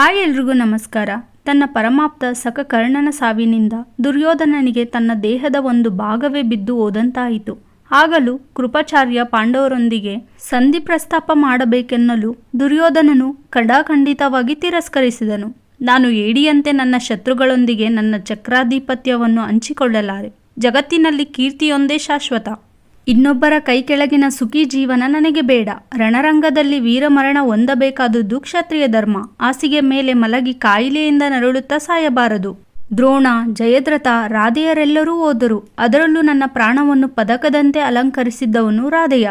Hi ಎಲ್ರಿಗೂ ನಮಸ್ಕಾರ. ತನ್ನ ಪರಮಾಪ್ತ ಸಖಕರ್ಣನ ಸಾವಿನಿಂದ ದುರ್ಯೋಧನನಿಗೆ ತನ್ನ ದೇಹದ ಒಂದು ಭಾಗವೇ ಬಿದ್ದು ಹೋದಂತಾಯಿತು. ಆಗಲೂ ಕೃಪಾಚಾರ್ಯ ಪಾಂಡವರೊಂದಿಗೆ ಸಂಧಿ ಪ್ರಸ್ತಾಪ ಮಾಡಬೇಕೆನ್ನಲು ದುರ್ಯೋಧನನು ಖಡಾಖಂಡಿತವಾಗಿ ತಿರಸ್ಕರಿಸಿದನು. ನಾನು ಏಡಿಯಂತೆ ನನ್ನ ಶತ್ರುಗಳೊಂದಿಗೆ ನನ್ನ ಚಕ್ರಾಧಿಪತ್ಯವನ್ನು ಹಂಚಿಕೊಳ್ಳಲಾರೆ. ಜಗತ್ತಿನಲ್ಲಿ ಕೀರ್ತಿಯೊಂದೇ ಶಾಶ್ವತ. ಇನ್ನೊಬ್ಬರ ಕೈ ಕೆಳಗಿನ ಸುಖಿ ಜೀವನ ನನಗೆ ಬೇಡ. ರಣರಂಗದಲ್ಲಿ ವೀರಮರಣ ಹೊಂದಬೇಕಾದುದು ಕ್ಷತ್ರಿಯ ಧರ್ಮ. ಹಾಸಿಗೆ ಮೇಲೆ ಮಲಗಿ ಕಾಯಿಲೆಯಿಂದ ನರಳುತ್ತಾ ಸಾಯಬಾರದು. ದ್ರೋಣ, ಜಯದ್ರಥ, ರಾಧೆಯರೆಲ್ಲರೂ ಹೋದರು. ಅದರಲ್ಲೂ ನನ್ನ ಪ್ರಾಣವನ್ನು ಪದಕದಂತೆ ಅಲಂಕರಿಸಿದ್ದವನು ರಾಧೆಯ.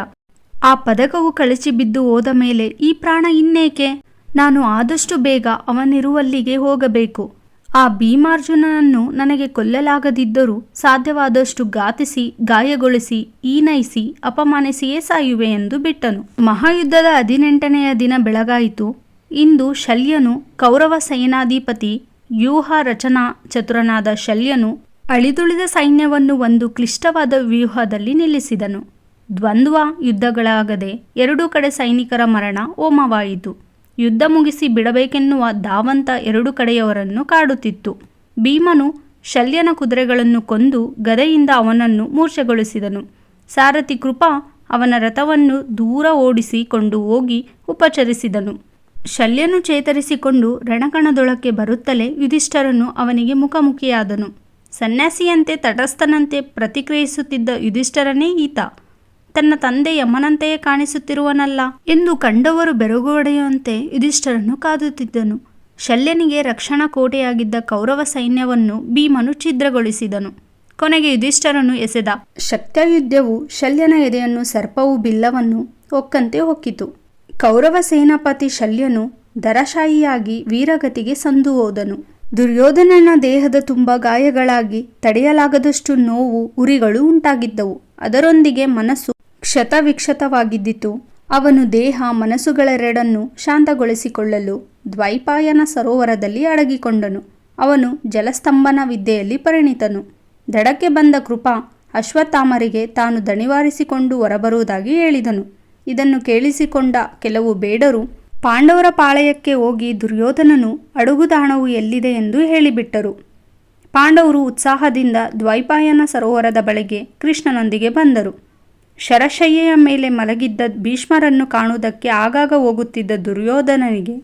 ಆ ಪದಕವು ಕಳಚಿ ಬಿದ್ದು ಹೋದ ಮೇಲೆ ಈ ಪ್ರಾಣ ಇನ್ನೇಕೆ? ನಾನು ಆದಷ್ಟು ಬೇಗ ಅವನಿರುವಲ್ಲಿಗೆ ಹೋಗಬೇಕು. ಆ ಭೀಮಾರ್ಜುನನನ್ನು ನನಗೆ ಕೊಲ್ಲಲಾಗದಿದ್ದರೂ ಸಾಧ್ಯವಾದಷ್ಟು ಗಾತಿಸಿ ಗಾಯಗೊಳಿಸಿ ಈನೈಸಿ ಅಪಮಾನಿಸಿಯೇ ಸಾಯುವೆ ಎಂದು ಬಿಟ್ಟನು. ಮಹಾಯುದ್ಧದ ಹದಿನೆಂಟನೆಯ ದಿನ ಬೆಳಗಾಯಿತು. ಇಂದು ಶಲ್ಯನು ಕೌರವ ಸೇನಾಧಿಪತಿ ವ್ಯೂಹ ರಚನಾ ಚತುರನಾದ ಶಲ್ಯನು ಅಳಿದುಳಿದ ಸೈನ್ಯವನ್ನು ಒಂದು ಕ್ಲಿಷ್ಟವಾದ ವ್ಯೂಹದಲ್ಲಿ ನಿಲ್ಲಿಸಿದನು. ದ್ವಂದ್ವ ಯುದ್ಧಗಳಾಗದೆ ಎರಡೂ ಕಡೆ ಸೈನಿಕರ ಮರಣ ಹೋಮವಾಯಿತು. ಯುದ್ಧ ಮುಗಿಸಿ ಬಿಡಬೇಕೆನ್ನುವ ಧಾವಂತ ಎರಡು ಕಡೆಯವರನ್ನು ಕಾಡುತ್ತಿತ್ತು. ಭೀಮನು ಶಲ್ಯನ ಕುದುರೆಗಳನ್ನು ಕೊಂದು ಗದೆಯಿಂದ ಅವನನ್ನು ಮೂರ್ಛೆಗೊಳಿಸಿದನು. ಸಾರಥಿ ಕೃಪಾ ಅವನ ರಥವನ್ನು ದೂರ ಓಡಿಸಿಕೊಂಡು ಹೋಗಿ ಉಪಚರಿಸಿದನು. ಶಲ್ಯನು ಚೇತರಿಸಿಕೊಂಡು ರಣಕಣದೊಳಕ್ಕೆ ಬರುತ್ತಲೇ ಯುಧಿಷ್ಠರನು ಅವನಿಗೆ ಮುಖಮುಖಿಯಾದನು. ಸನ್ಯಾಸಿಯಂತೆ ತಟಸ್ಥನಂತೆ ಪ್ರತಿಕ್ರಿಯಿಸುತ್ತಿದ್ದ ಯುಧಿಷ್ಠರನೇ ಈತ. ತನ್ನ ತಂದೆ ಯಮನಂತೆಯೇ ಕಾಣಿಸುತ್ತಿರುವನಲ್ಲ ಎಂದು ಕಂಡವರು ಬೆರಗುವಡೆಯುವಂತೆ ಯುಧಿಷ್ಠರನ್ನು ಕಾದುತ್ತಿದ್ದನು. ಶಲ್ಯನಿಗೆ ರಕ್ಷಣಾ ಕೋಟೆಯಾಗಿದ್ದ ಕೌರವ ಸೈನ್ಯವನ್ನು ಭೀಮನು ಛಿದ್ರಗೊಳಿಸಿದನು. ಕೊನೆಗೆ ಯುಧಿಷ್ಠರನು ಎಸೆದ. ಶಕ್ತಯುದ್ಧವು ಶಲ್ಯನ ಎದೆಯನ್ನು ಸರ್ಪವು ಬಿಲ್ಲವನ್ನು ಒಕ್ಕಂತೆ ಹೊಕ್ಕಿತು. ಕೌರವ ಸೇನಾಪತಿ ಶಲ್ಯನು ದರಶಾಹಿಯಾಗಿ ವೀರಗತಿಗೆ ಸಂದು ಹೋದನು. ದುರ್ಯೋಧನನ ದೇಹದ ತುಂಬ ಗಾಯಗಳಾಗಿ ತಡೆಯಲಾಗದಷ್ಟು ನೋವು, ಉರಿಗಳು ಉಂಟಾಗಿದ್ದವು. ಅದರೊಂದಿಗೆ ಮನಸ್ಸು ಕ್ಷತವಿಕ್ಷತವಾಗಿದ್ದಿತು ಅವನು ದೇಹ, ಮನಸ್ಸುಗಳೆರಡನ್ನು ಶಾಂತಗೊಳಿಸಿಕೊಳ್ಳಲು ದ್ವೈಪಾಯನ ಸರೋವರದಲ್ಲಿ ಅಡಗಿಕೊಂಡನು. ಅವನು ಜಲಸ್ತಂಭನ ವಿದ್ಯೆಯಲ್ಲಿ ಪರಿಣಿತನು. ದಡಕ್ಕೆ ಬಂದ ಕೃಪಾ ಅಶ್ವತ್ಥಾಮರಿಗೆ ತಾನು ದಣಿವಾರಿಸಿಕೊಂಡು ಹೊರಬರುವುದಾಗಿ ಹೇಳಿದನು. ಇದನ್ನು ಕೇಳಿಸಿಕೊಂಡ ಕೆಲವು ಬೇಡರು ಪಾಂಡವರ ಪಾಳಯಕ್ಕೆ ಹೋಗಿ ದುರ್ಯೋಧನನು ಅಡುಗುದಾಣವು ಎಲ್ಲಿದೆ ಎಂದು ಹೇಳಿಬಿಟ್ಟರು. ಪಾಂಡವರು ಉತ್ಸಾಹದಿಂದ ದ್ವೈಪಾಯನ ಸರೋವರದ ಬಳಿಗೆ ಕೃಷ್ಣನೊಂದಿಗೆ ಬಂದರು. ಶರಶಯ್ಯೆಯ ಮೇಲೆ ಮಲಗಿದ್ದ ಭೀಷ್ಮರನ್ನು ಕಾಣುವುದಕ್ಕೆ ಆಗಾಗ ಹೋಗುತ್ತಿದ್ದ ದುರ್ಯೋಧನನಿಗೆ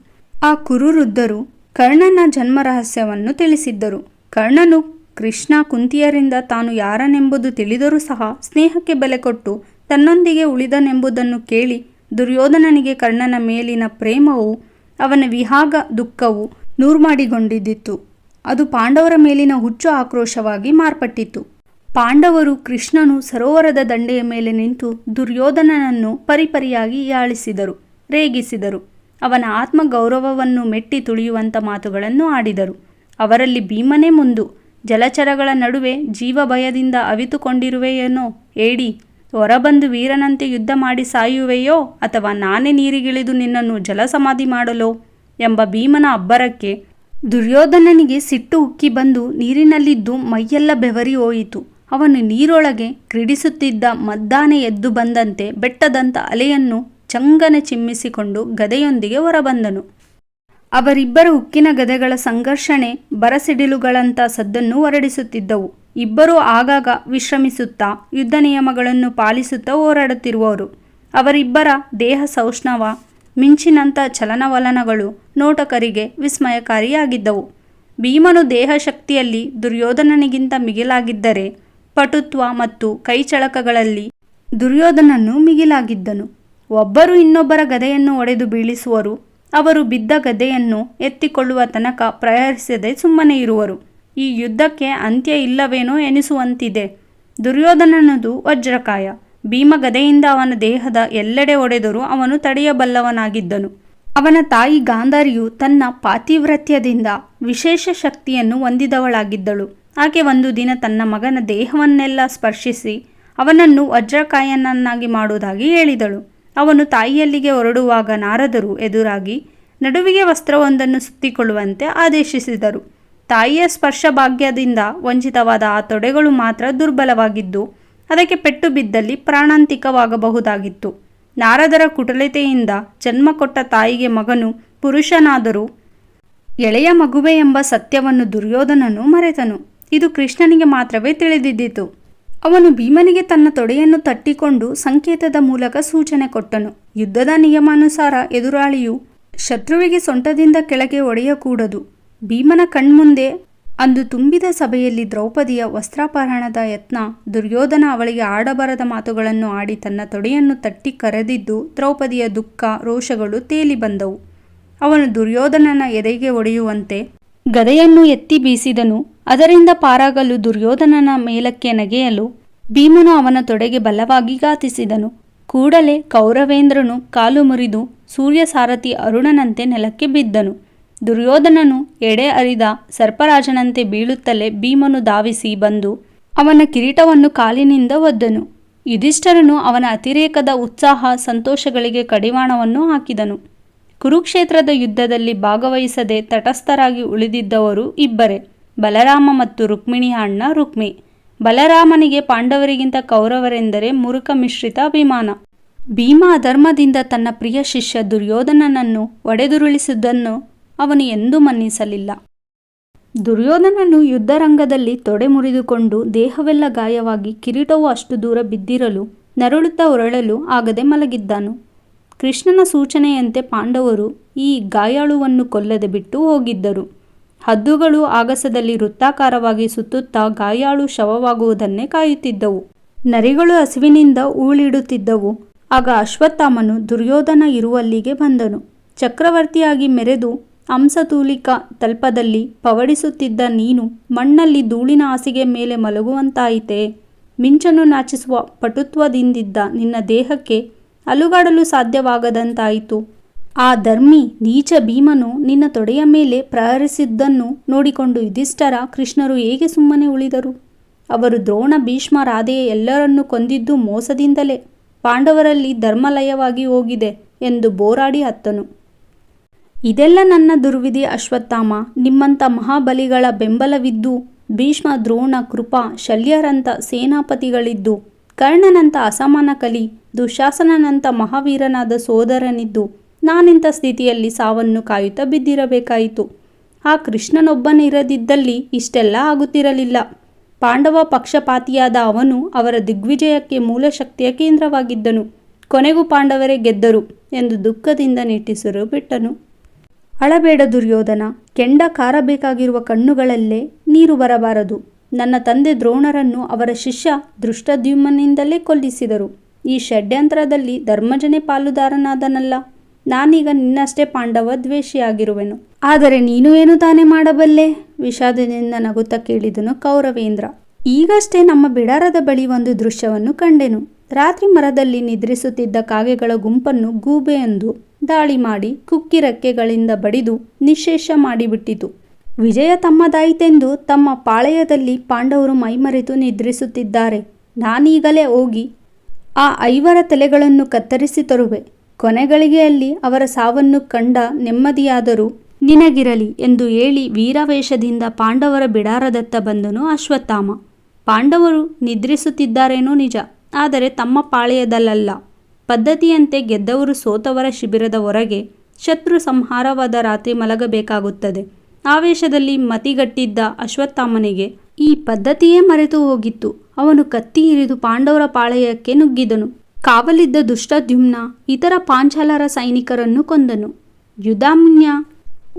ಆ ಕುರುರುದ್ಧರು ಕರ್ಣನ ಜನ್ಮ ರಹಸ್ಯವನ್ನು ತಿಳಿಸಿದ್ದರು. ಕರ್ಣನು ಕೃಷ್ಣ ಕುಂತಿಯರಿಂದ ತಾನು ಯಾರನೆಂಬುದು ತಿಳಿದರೂ ಸಹ ಸ್ನೇಹಕ್ಕೆ ಬೆಲೆ ಕೊಟ್ಟು ತನ್ನೊಂದಿಗೆ ಉಳಿದನೆಂಬುದನ್ನು ಕೇಳಿ ದುರ್ಯೋಧನನಿಗೆ ಕರ್ಣನ ಮೇಲಿನ ಪ್ರೇಮವು, ಅವನ ವಿಹಾಗ ದುಃಖವು ನೂರ್ಮಾಡಿಗೊಂಡಿದ್ದಿತ್ತು. ಅದು ಪಾಂಡವರ ಮೇಲಿನ ಹುಚ್ಚು ಆಕ್ರೋಶವಾಗಿ ಮಾರ್ಪಟ್ಟಿತು ಪಾಂಡವರು ಕೃಷ್ಣನು ಸರೋವರದ ದಂಡೆಯ ಮೇಲೆ ನಿಂತು ದುರ್ಯೋಧನನನ್ನು ಪರಿಪರಿಯಾಗಿ ಯಾಳಿಸಿದರು, ರೇಗಿಸಿದರು. ಅವನ ಆತ್ಮಗೌರವವನ್ನು ಮೆಟ್ಟಿ ತುಳಿಯುವಂಥ ಮಾತುಗಳನ್ನು ಆಡಿದರು. ಅವರಲ್ಲಿ ಭೀಮನೇ ಮುಂದು, ಜಲಚರಗಳ ನಡುವೆ ಜೀವ ಭಯದಿಂದ ಅವಿತುಕೊಂಡಿರುವೆಯೇನೋ? ಏಡಿ, ಹೊರಬಂದು ವೀರನಂತೆ ಯುದ್ಧ ಮಾಡಿ ಸಾಯುವೆಯೋ? ಅಥವಾ ನಾನೇ ನೀರಿಗಿಳಿದು ನಿನ್ನನ್ನು ಜಲಸಮಾಧಿ ಮಾಡಲೋ? ಎಂಬ ಭೀಮನ ಅಬ್ಬರಕ್ಕೆ ದುರ್ಯೋಧನನಿಗೆ ಸಿಟ್ಟು ಉಕ್ಕಿ ಬಂದು ನೀರಿನಲ್ಲಿದ್ದು ಮೈಯೆಲ್ಲ ಬೆವರಿ ಹೋಯಿತು. ಅವನು ನೀರೊಳಗೆ ಕ್ರೀಡಿಸುತ್ತಿದ್ದ ಮದ್ದಾನೆ ಎದ್ದು ಬಂದಂತೆ ಬೆಟ್ಟದಂಥ ಅಲೆಯನ್ನು ಚಂಗನೆ ಚಿಮ್ಮಿಸಿಕೊಂಡು ಗದೆಯೊಂದಿಗೆ ಹೊರಬಂದನು. ಅವರಿಬ್ಬರ ಉಕ್ಕಿನ ಗದೆಗಳ ಸಂಘರ್ಷಣೆ ಬರಸಿಡಿಲುಗಳಂಥ ಸದ್ದನ್ನು ಹೊರಡಿಸುತ್ತಿದ್ದವು. ಇಬ್ಬರೂ ಆಗಾಗ ವಿಶ್ರಮಿಸುತ್ತಾ ಯುದ್ಧ ನಿಯಮಗಳನ್ನು ಪಾಲಿಸುತ್ತಾ ಹೋರಾಡುತ್ತಿರುವವರು. ಅವರಿಬ್ಬರ ದೇಹ ಸೌಷ್ಣವ ಮಿಂಚಿನಂಥ ಚಲನವಲನಗಳು ನೋಟಕರಿಗೆ ವಿಸ್ಮಯಕಾರಿಯಾಗಿದ್ದವು. ಭೀಮನು ದೇಹಶಕ್ತಿಯಲ್ಲಿ ದುರ್ಯೋಧನನಿಗಿಂತ ಮಿಗಿಲಾಗಿದ್ದರೆ ಪಟುತ್ವ ಮತ್ತು ಕೈಚಳಕಗಳಲ್ಲಿ ದುರ್ಯೋಧನನ್ನು ಮಿಗಿಲಾಗಿದ್ದನು. ಒಬ್ಬರು ಇನ್ನೊಬ್ಬರ ಗದೆಯನ್ನು ಒಡೆದು ಬೀಳಿಸುವರು. ಅವರು ಬಿದ್ದ ಗದೆಯನ್ನು ಎತ್ತಿಕೊಳ್ಳುವ ತನಕ ಪ್ರಯತ್ನಿಸದೆ ಸುಮ್ಮನೆ ಇರುವರು. ಈ ಯುದ್ಧಕ್ಕೆ ಅಂತ್ಯ ಇಲ್ಲವೇನೋ ಎನಿಸುವಂತಿದೆ. ದುರ್ಯೋಧನನದು ವಜ್ರಕಾಯ. ಭೀಮ ಗದೆಯಿಂದ ಅವನ ದೇಹದ ಎಲ್ಲೆಡೆ ಒಡೆದರೂ ಅವನು ತಡೆಯಬಲ್ಲವನಾಗಿದ್ದನು. ಅವನ ತಾಯಿ ಗಾಂಧಾರಿಯು ತನ್ನ ಪಾತಿವ್ರತ್ಯದಿಂದ ವಿಶೇಷ ಶಕ್ತಿಯನ್ನು ಹೊಂದಿದವಳಾಗಿದ್ದಳು. ಆಕೆ ಒಂದು ದಿನ ತನ್ನ ಮಗನ ದೇಹವನ್ನೆಲ್ಲ ಸ್ಪರ್ಶಿಸಿ ಅವನನ್ನು ವಜ್ರಕಾಯನನ್ನಾಗಿ ಮಾಡುವುದಾಗಿ ಹೇಳಿದಳು. ಅವನು ತಾಯಿಯಲ್ಲಿಗೆ ಹೊರಡುವಾಗ ನಾರದರು ಎದುರಾಗಿ ನಡುವಿಗೆ ವಸ್ತ್ರವೊಂದನ್ನು ಸುತ್ತಿಕೊಳ್ಳುವಂತೆ ಆದೇಶಿಸಿದರು. ತಾಯಿಯ ಸ್ಪರ್ಶ ಭಾಗ್ಯದಿಂದ ವಂಚಿತವಾದ ಆ ತೊಡೆಗಳು ಮಾತ್ರ ದುರ್ಬಲವಾಗಿದ್ದು, ಅದಕ್ಕೆ ಪೆಟ್ಟು ಬಿದ್ದಲ್ಲಿ ಪ್ರಾಣಾಂತಿಕವಾಗಬಹುದಾಗಿತ್ತು. ನಾರದರ ಕುಟಲತೆಯಿಂದ ಜನ್ಮ ಕೊಟ್ಟ ತಾಯಿಗೆ ಮಗನು ಪುರುಷನಾದರೂ ಎಳೆಯ ಮಗುವೆ ಎಂಬ ಸತ್ಯವನ್ನು ದುರ್ಯೋಧನನು ಮರೆತನು. ಇದು ಕೃಷ್ಣನಿಗೆ ಮಾತ್ರವೇ ತಿಳಿದಿದ್ದಿತು. ಅವನು ಭೀಮನಿಗೆ ತನ್ನ ತೊಡೆಯನ್ನು ತಟ್ಟಿಕೊಂಡು ಸಂಕೇತದ ಮೂಲಕ ಸೂಚನೆ ಕೊಟ್ಟನು. ಯುದ್ಧದ ನಿಯಮಾನುಸಾರ ಎದುರಾಳಿಯು ಶತ್ರುವಿಗೆ ಸೊಂಟದಿಂದ ಕೆಳಗೆ ಒಡೆಯಕೂಡದು. ಭೀಮನ ಕಣ್ಮುಂದೆ ಅಂದು ತುಂಬಿದ ಸಭೆಯಲ್ಲಿ ದ್ರೌಪದಿಯ ವಸ್ತ್ರಾಪಹರಣದ ಯತ್ನ, ದುರ್ಯೋಧನ ಅವಳಿಗೆ ಆಡಬರದ ಮಾತುಗಳನ್ನು ಆಡಿ ತನ್ನ ತೊಡೆಯನ್ನು ತಟ್ಟಿ ಕರೆದಿದ್ದು ದ್ರೌಪದಿಯ ದುಃಖ, ರೋಷಗಳು ತೇಲಿ ಬಂದವು. ಅವನು ದುರ್ಯೋಧನನ ಎದೆಗೆ ಒಡೆಯುವಂತೆ ಗದೆಯನ್ನು ಎತ್ತಿ ಬೀಸಿದನು. ಅದರಿಂದ ಪಾರಾಗಲು ದುರ್ಯೋಧನನ ಮೇಲಕ್ಕೆ ನಗೆಯಲು ಭೀಮನು ಅವನ ತೊಡೆಗೆ ಬಲವಾಗಿ ಘಾತಿಸಿದನು ಕೂಡಲೇ ಕೌರವೇಂದ್ರನು ಕಾಲು ಮುರಿದು ಸೂರ್ಯ ಸಾರಥಿ ಅರುಣನಂತೆ ನೆಲಕ್ಕೆ ಬಿದ್ದನು. ದುರ್ಯೋಧನನು ಎಡೆ ಅರಿದ ಸರ್ಪರಾಜನಂತೆ ಬೀಳುತ್ತಲೇ ಭೀಮನು ಧಾವಿಸಿ ಬಂದು ಅವನ ಕಿರೀಟವನ್ನು ಕಾಲಿನಿಂದ ಒದ್ದನು. ಯುಧಿಷ್ಠರನು ಅವನ ಅತಿರೇಕದ ಉತ್ಸಾಹ ಸಂತೋಷಗಳಿಗೆ ಕಡಿವಾಣವನ್ನು ಹಾಕಿದನು. ಕುರುಕ್ಷೇತ್ರದ ಯುದ್ಧದಲ್ಲಿ ಭಾಗವಹಿಸದೆ ತಟಸ್ಥರಾಗಿ ಉಳಿದಿದ್ದವರು ಇಬ್ಬರೇ. ಬಲರಾಮ ಮತ್ತು ರುಕ್ಮಿಣಿ ಅಣ್ಣ ರುಕ್ಮಿ. ಬಲರಾಮನಿಗೆ ಪಾಂಡವರಿಗಿಂತ ಕೌರವರೆಂದರೆ ಮುರುಕ ಮಿಶ್ರಿತ ಅಭಿಮಾನ. ಭೀಮ ಧರ್ಮದಿಂದ ತನ್ನ ಪ್ರಿಯ ಶಿಷ್ಯ ದುರ್ಯೋಧನನನ್ನು ಒಡೆದುರುಳಿಸಿದ್ದನ್ನು ಅವನು ಎಂದೂ ಮನ್ನಿಸಲಿಲ್ಲ. ದುರ್ಯೋಧನನು ಯುದ್ಧರಂಗದಲ್ಲಿ ತೊಡೆ ಮುರಿದುಕೊಂಡು ದೇಹವೆಲ್ಲ ಗಾಯವಾಗಿ ಕಿರೀಟವು ಅಷ್ಟು ದೂರ ಬಿದ್ದಿರಲು, ನರಳುತ್ತಾ ಹೊರಳಲು ಆಗದೆ ಮಲಗಿದ್ದನು. ಕೃಷ್ಣನ ಸೂಚನೆಯಂತೆ ಪಾಂಡವರು ಈ ಗಾಯಾಳುವನ್ನು ಕೊಲ್ಲದೆ ಬಿಟ್ಟು ಹೋಗಿದ್ದರು. ಹದ್ದುಗಳು ಆಗಸದಲ್ಲಿ ವೃತ್ತಾಕಾರವಾಗಿ ಸುತ್ತುತ್ತಾ ಗಾಯಾಳು ಶವವಾಗುವುದನ್ನೇ ಕಾಯುತ್ತಿದ್ದವು. ನರಿಗಳು ಹಸಿವಿನಿಂದ ಊಳಿಡುತ್ತಿದ್ದವು ಆಗ ಅಶ್ವತ್ಥಾಮನು ದುರ್ಯೋಧನ ಇರುವಲ್ಲಿಗೆ ಬಂದನು. ಚಕ್ರವರ್ತಿಯಾಗಿ ಮೆರೆದು ಹಂಸತೂಲಿಕ ತಲ್ಪದಲ್ಲಿ ಪವಡಿಸುತ್ತಿದ್ದ ನೀನು ಮಣ್ಣಲ್ಲಿ ಧೂಳಿನ ಹಾಸಿಗೆ ಮೇಲೆ ಮಲಗುವಂತಾಯಿತೆ. ಮಿಂಚನ್ನು ನಾಚಿಸುವ ಪಟುತ್ವದಿಂದಿದ್ದ ನಿನ್ನ ದೇಹಕ್ಕೆ ಅಲುಗಾಡಲು ಸಾಧ್ಯವಾಗದಂತಾಯಿತು. ಆ ಧರ್ಮಿ ನೀಚ ಭೀಮನು ನಿನ್ನ ತೊಡೆಯ ಮೇಲೆ ಪ್ರಹರಿಸಿದ್ದನ್ನು ನೋಡಿಕೊಂಡು ಯುಧಿಷ್ಠರ ಕೃಷ್ಣರು ಹೇಗೆ ಸುಮ್ಮನೆ ಉಳಿದರು? ಅವರು ದ್ರೋಣ ಭೀಷ್ಮ ರಾಧೆಯ ಎಲ್ಲರನ್ನೂ ಕೊಂದಿದ್ದು ಮೋಸದಿಂದಲೇ ಪಾಂಡವರಲ್ಲಿ ಧರ್ಮಲಯವಾಗಿ ಹೋಗಿದೆ ಎಂದು ಬೋರಾಡಿ ಹತ್ತನು. ಇದೆಲ್ಲ ನನ್ನ ದುರ್ವಿಧಿ ಅಶ್ವತ್ಥಾಮ. ನಿಮ್ಮಂಥ ಮಹಾಬಲಿಗಳ ಬೆಂಬಲವಿದ್ದು ಭೀಷ್ಮ, ದ್ರೋಣ, ಕೃಪಾ, ಶಲ್ಯರಂಥ ಸೇನಾಪತಿಗಳಿದ್ದು ಕರ್ಣನಂಥ ಅಸಮಾನ ಕಲಿ, ದುಶಾಸನನಂಥ ಮಹಾವೀರನಾದ ಸೋದರನಿದ್ದು ನಾನಿಂಥ ಸ್ಥಿತಿಯಲ್ಲಿ ಸಾವನ್ನು ಕಾಯುತ್ತಾ ಬಿದ್ದಿರಬೇಕಾಯಿತು. ಆ ಕೃಷ್ಣನೊಬ್ಬನಿರದಿದ್ದಲ್ಲಿ ಇಷ್ಟೆಲ್ಲ ಆಗುತ್ತಿರಲಿಲ್ಲ. ಪಾಂಡವ ಪಕ್ಷಪಾತಿಯಾದ ಅವನು ಅವರ ದಿಗ್ವಿಜಯಕ್ಕೆ ಮೂಲ ಶಕ್ತಿಯ ಕೇಂದ್ರವಾಗಿದ್ದನು. ಕೊನೆಗೂ ಪಾಂಡವರೇ ಗೆದ್ದರು ಎಂದು ದುಃಖದಿಂದ ನಿಟ್ಟಿಸಿರು ಬಿಟ್ಟನು. ಅಳಬೇಡ ದುರ್ಯೋಧನ, ಕೆಂಡ ಕಾರಬೇಕಾಗಿರುವ ಕಣ್ಣುಗಳಲ್ಲೇ ನೀರು ಬರಬಾರದು. ನನ್ನ ತಂದೆ ದ್ರೋಣರನ್ನು ಅವರ ಶಿಷ್ಯ ದೃಷ್ಟದ್ಯುಮ್ನಿಂದಲೇ ಕೊಲ್ಲಿಸಿದರು. ಈ ಷಡ್ಯಂತ್ರದಲ್ಲಿ ಧರ್ಮಜನೇ ಪಾಲುದಾರನಾದನಲ್ಲ. ನಾನೀಗ ನಿನ್ನಷ್ಟೇ ಪಾಂಡವ ದ್ವೇಷಿಯಾಗಿರುವೆನು. ಆದರೆ ನೀನು ಏನು ತಾನೇ ಮಾಡಬಲ್ಲೆ? ವಿಷಾದದಿಂದ ನಗುತ್ತಾ ಕೇಳಿದನು ಕೌರವೇಂದ್ರ. ಈಗಷ್ಟೇ ನಮ್ಮ ಬಿಡಾರದ ಬಳಿ ಒಂದು ದೃಶ್ಯವನ್ನು ಕಂಡೆನು. ರಾತ್ರಿ ಮರದಲ್ಲಿ ನಿದ್ರಿಸುತ್ತಿದ್ದ ಕಾಗೆಗಳ ಗುಂಪನ್ನು ಗೂಬೆಯೊಂದು ದಾಳಿ ಮಾಡಿ ಕುಕ್ಕಿ ರೆಕ್ಕೆಗಳಿಂದ ಬಡಿದು ನಿಶೇಷ ಮಾಡಿಬಿಟ್ಟಿತು. ವಿಜಯ ತಮ್ಮದಾಯಿತೆಂದು ತಮ್ಮ ಪಾಳೆಯದಲ್ಲಿ ಪಾಂಡವರು ಮೈಮರೆತು ನಿದ್ರಿಸುತ್ತಿದ್ದಾರೆ. ನಾನೀಗಲೇ ಹೋಗಿ ಆ ಐವರ ತಲೆಗಳನ್ನು ಕತ್ತರಿಸಿ ತರುವೆ. ಕೊನೆಗಳಿಗೆಯಲ್ಲಿ ಅವರ ಸಾವನ್ನು ಕಂಡ ನೆಮ್ಮದಿಯಾದರೂ ನಿನಗಿರಲಿ ಎಂದು ಹೇಳಿ ವೀರಾವೇಶದಿಂದ ಪಾಂಡವರ ಬಿಡಾರದತ್ತ ಬಂದನು ಅಶ್ವತ್ಥಾಮ. ಪಾಂಡವರು ನಿದ್ರಿಸುತ್ತಿದ್ದಾರೇನೋ ನಿಜ, ಆದರೆ ತಮ್ಮ ಪಾಳೆಯದಲ್ಲಲ್ಲ. ಪದ್ಧತಿಯಂತೆ ಗೆದ್ದವರು ಸೋತವರ ಶಿಬಿರದ ಹೊರಗೆ ಶತ್ರು ಸಂಹಾರವಾದ ರಾತ್ರಿ ಮಲಗಬೇಕಾಗುತ್ತದೆ. ಆವೇಶದಲ್ಲಿ ಮತಿಗಟ್ಟಿದ್ದ ಅಶ್ವತ್ಥಾಮನಿಗೆ ಈ ಪದ್ಧತಿಯೇ ಮರೆತು ಹೋಗಿತ್ತು. ಅವನು ಕತ್ತಿ ಹಿರಿದು ಪಾಂಡವರ ಪಾಳೆಯಕ್ಕೆ ನುಗ್ಗಿದನು. ಕಾವಲಿದ್ದ ದುಷ್ಟದ್ಯುಮ್ನ ಇತರ ಪಾಂಚಾಲರ ಸೈನಿಕರನ್ನು ಕೊಂದನು. ಯುಧಾಮ್ಯ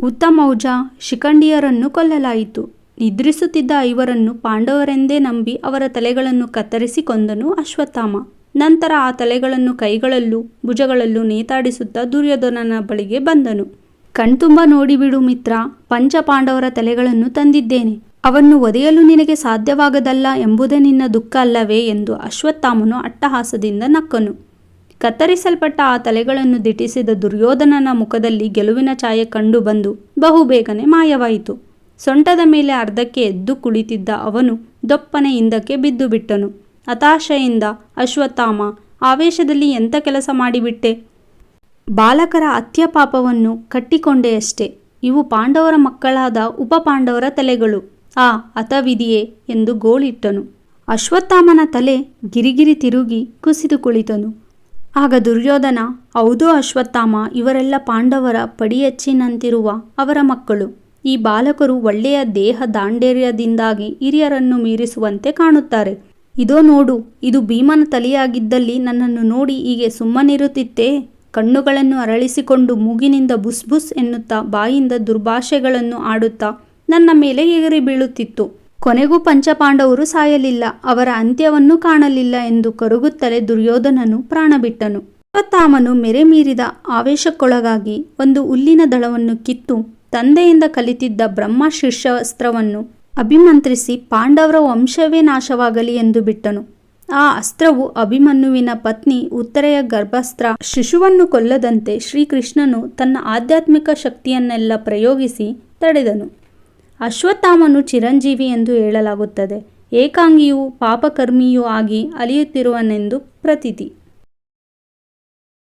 ಉತ್ತಮೌಜ ಶಿಖಂಡಿಯರನ್ನು ಕೊಲ್ಲಲಾಯಿತು. ನಿದ್ರಿಸುತ್ತಿದ್ದ ಐವರನ್ನು ಪಾಂಡವರೆಂದೇ ನಂಬಿ ಅವರ ತಲೆಗಳನ್ನು ಕತ್ತರಿಸಿ ಕೊಂದನು ಅಶ್ವತ್ಥಾಮ. ನಂತರ ಆ ತಲೆಗಳನ್ನು ಕೈಗಳಲ್ಲೂ ಭುಜಗಳಲ್ಲೂ ನೇತಾಡಿಸುತ್ತಾ ದುರ್ಯೋಧನನ ಬಳಿಗೆ ಬಂದನು. ಕಣ್ತುಂಬ ನೋಡಿಬಿಡು ಮಿತ್ರ ಪಂಚಪಾಂಡವರ ತಲೆಗಳನ್ನು ತಂದಿದ್ದೇನೆ. ಅವನ್ನು ಒದೆಯಲು ನಿನಗೆ ಸಾಧ್ಯವಾಗದಲ್ಲ ಎಂಬುದೇ ನಿನ್ನ ದುಃಖ ಅಲ್ಲವೇ ಎಂದು ಅಶ್ವತ್ಥಾಮನು ಅಟ್ಟಹಾಸದಿಂದ ನಕ್ಕನು. ಕತ್ತರಿಸಲ್ಪಟ್ಟ ಆ ತಲೆಗಳನ್ನು ದಿಟ್ಟಿಸಿದ ದುರ್ಯೋಧನನ ಮುಖದಲ್ಲಿ ಗೆಲುವಿನ ಛಾಯೆ ಕಂಡು ಬಂದು ಬಹುಬೇಗನೆ ಮಾಯವಾಯಿತು. ಸೊಂಟದ ಮೇಲೆ ಅರ್ಧಕ್ಕೆ ಎದ್ದು ಕುಳಿತಿದ್ದ ಅವನು ದೊಪ್ಪನೆ ಹಿಂದಕ್ಕೆ ಬಿದ್ದು ಬಿಟ್ಟನು. ಹತಾಶೆಯಿಂದ ಅಶ್ವತ್ಥಾಮ, ಆವೇಶದಲ್ಲಿ ಎಂಥ ಕೆಲಸ ಮಾಡಿಬಿಟ್ಟೆ? ಬಾಲಕರ ಅತ್ಯಪಾಪವನ್ನು ಕಟ್ಟಿಕೊಂಡೆಯಷ್ಟೇ ಇವು ಪಾಂಡವರ ಮಕ್ಕಳಾದ ಉಪಪಾಂಡವರ ತಲೆಗಳು. ಆ ಹತವಿಧಿಯೇ ಎಂದು ಗೋಳಿಟ್ಟನು. ಅಶ್ವತ್ಥಾಮನ ತಲೆ ಗಿರಿಗಿರಿ ತಿರುಗಿ ಕುಸಿದು ಕುಳಿತನು. ಆಗ ದುರ್ಯೋಧನ, ಹೌದೋ ಅಶ್ವತ್ಥಾಮ, ಇವರೆಲ್ಲ ಪಾಂಡವರ ಪಡಿಯಚ್ಚಿನಂತಿರುವ ಅವರ ಮಕ್ಕಳು. ಈ ಬಾಲಕರು ಒಳ್ಳೆಯ ದೇಹ ದಾಂಡೇರ್ಯದಿಂದಾಗಿ ಹಿರಿಯರನ್ನು ಮೀರಿಸುವಂತೆ ಕಾಣುತ್ತಾರೆ. ಇದೋ ನೋಡು, ಇದು ಭೀಮನ ತಲೆಯಾಗಿದ್ದಲ್ಲಿ ನನ್ನನ್ನು ನೋಡಿ ಹೀಗೆ ಸುಮ್ಮನಿರುತ್ತಿತ್ತೇ. ಕಣ್ಣುಗಳನ್ನು ಅರಳಿಸಿಕೊಂಡು ಮೂಗಿನಿಂದ ಬುಸ್ ಬುಸ್ ಎನ್ನುತ್ತಾ ಬಾಯಿಂದ ದುರ್ಭಾಷೆಗಳನ್ನು ಆಡುತ್ತಾ ನನ್ನ ಮೇಲೆ ಎಗರಿ ಬೀಳುತ್ತಿತ್ತು. ಕೊನೆಗೂ ಪಂಚಪಾಂಡವರು ಸಾಯಲಿಲ್ಲ. ಅವರ ಅಂತ್ಯವನ್ನು ಕಾಣಲಿಲ್ಲ ಎಂದು ಕರುಗುತ್ತಲೇ ದುರ್ಯೋಧನನು ಪ್ರಾಣ ಬಿಟ್ಟನು ಅಶ್ವತ್ಥಾಮನು ಮೆರೆ ಮೀರಿದ ಆವೇಶಕ್ಕೊಳಗಾಗಿ ಒಂದು ಹುಲ್ಲಿನ ದಳವನ್ನು ಕಿತ್ತು ತಂದೆಯಿಂದ ಕಲಿತಿದ್ದ ಬ್ರಹ್ಮ ಶಿಷ್ಯಾಸ್ತ್ರವನ್ನು ಅಭಿಮಂತ್ರಿಸಿ ಪಾಂಡವರ ವಂಶವೇ ನಾಶವಾಗಲಿ ಎಂದು ಬಿಟ್ಟನು. ಆ ಅಸ್ತ್ರವು ಅಭಿಮನ್ಯುವಿನ ಪತ್ನಿ ಉತ್ತರೆಯ ಗರ್ಭಾಸ್ತ್ರ ಶಿಶುವನ್ನು ಕೊಲ್ಲದಂತೆ ಶ್ರೀಕೃಷ್ಣನು ತನ್ನ ಆಧ್ಯಾತ್ಮಿಕ ಶಕ್ತಿಯನ್ನೆಲ್ಲ ಪ್ರಯೋಗಿಸಿ ತಡೆದನು. ಅಶ್ವತ್ಥಾಮನು ಚಿರಂಜೀವಿ ಎಂದು ಹೇಳಲಾಗುತ್ತದೆ. ಏಕಾಂಗಿಯು ಪಾಪಕರ್ಮಿಯೂ ಆಗಿ ಅಲಿಯುತ್ತಿರುವನೆಂದು ಪ್ರತೀತಿ.